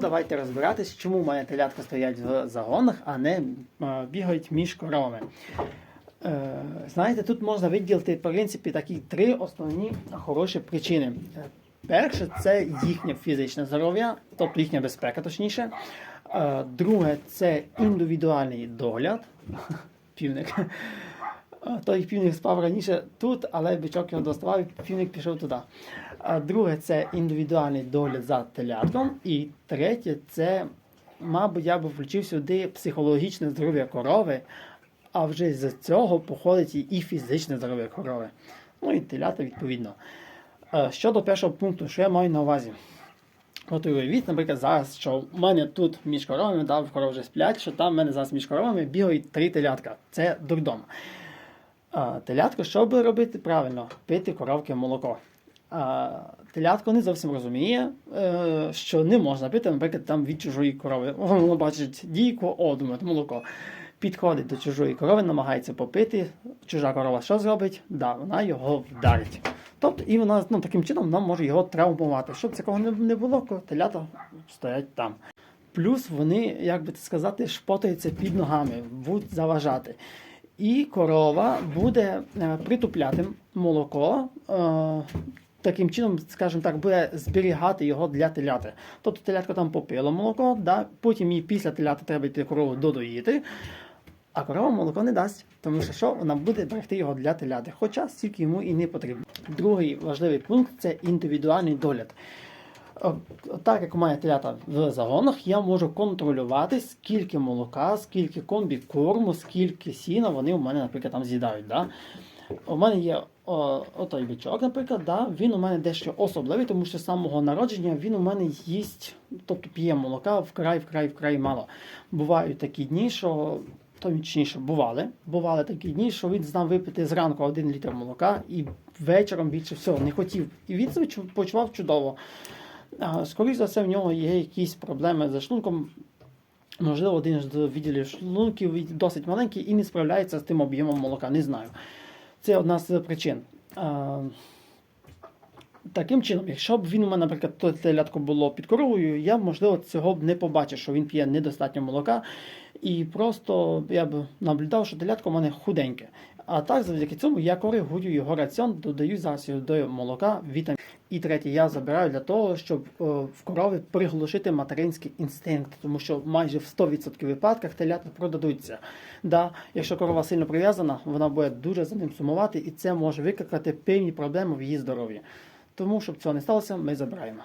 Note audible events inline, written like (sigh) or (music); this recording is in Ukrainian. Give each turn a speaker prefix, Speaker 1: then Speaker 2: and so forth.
Speaker 1: Давайте розбиратись, чому мене телятка стоять в загонах, а не бігають між коровами. Е, знаєте, тут можна виділити, в принципі, такі три основні хороші причини. Е, Перше, це їхнє фізичне здоров'я, тобто їхня безпека, точніше. Е, Друге, це індивідуальний догляд. (laughs) Півник. Той півник спав раніше тут, але бичок його доставав, і півник пішов туди. А друге, це індивідуальний догляд за телятком. І третє, це, мабуть, я би включив сюди психологічне здоров'я корови, а вже з цього походить і- фізичне здоров'я корови. Ну і телята відповідно. Щодо першого пункту, що я маю на увазі? От уявіть, наприклад, зараз, що в мене тут між коровами, да, в вже сплять, що там в мене зараз між коровами бігають три телятка. Це дурдом. А, телятко, що би робити правильно? Пити коровки молоко. А, телятко не зовсім розуміє, е, що не можна пити, наприклад, там від чужої корови. Воно бачить дійку, о, думає, молоко. Підходить до чужої корови, намагається попити. Чужа корова що зробить? Да, вона його вдарить. Тобто, і вона ну, таким чином вона може його травмувати. Щоб не, не було, телята стоять там. Плюс вони, як би сказати, шпотаються під ногами, будуть заважати. І корова буде е, притупляти молоко. е, Таким чином, скажімо так, буде зберігати його для теляти. Тобто телятко там попило молоко, да? потім їй після теляти треба йти корову додоїти, а корова молоко не дасть, тому що що вона буде берегти його для теляти, хоча стільки йому і не потрібно. Другий важливий пункт це індивідуальний догляд. О, Так як у телята в загонах, я можу контролювати, скільки молока, скільки комбікорму, скільки сіна вони у мене, наприклад, там з'їдають. Да? У мене є о, отой бичок, наприклад, да? він у мене дещо особливий, тому що з самого народження він у мене їсть, тобто п'є молока вкрай, вкрай, вкрай мало. Бувають такі дні, що точніше, бували. Бували такі дні, що він знав випити зранку один літр молока і вечором більше всього не хотів. І він почував чудово. Скоріше за все, в нього є якісь проблеми з шлунком. Можливо, один з відділів шлунків досить маленький і не справляється з тим об'ємом молока. Не знаю. Це одна з причин. Таким чином, якщо б він у мене, наприклад, то телятко було під коровою, я б, можливо, цього б не побачив, що він п'є недостатньо молока. І просто я б наблюдав, що телятко у мене худеньке. А так, завдяки цьому я коригую його раціон, додаю зараз до молока вітамін. І третє, я забираю для того, щоб е, в корови приглушити материнський інстинкт, тому що майже в 100% випадках телята продадуться. Да, якщо корова сильно прив'язана, вона буде дуже за ним сумувати, і це може викликати певні проблеми в її здоров'ї. Тому, щоб цього не сталося, ми забираємо.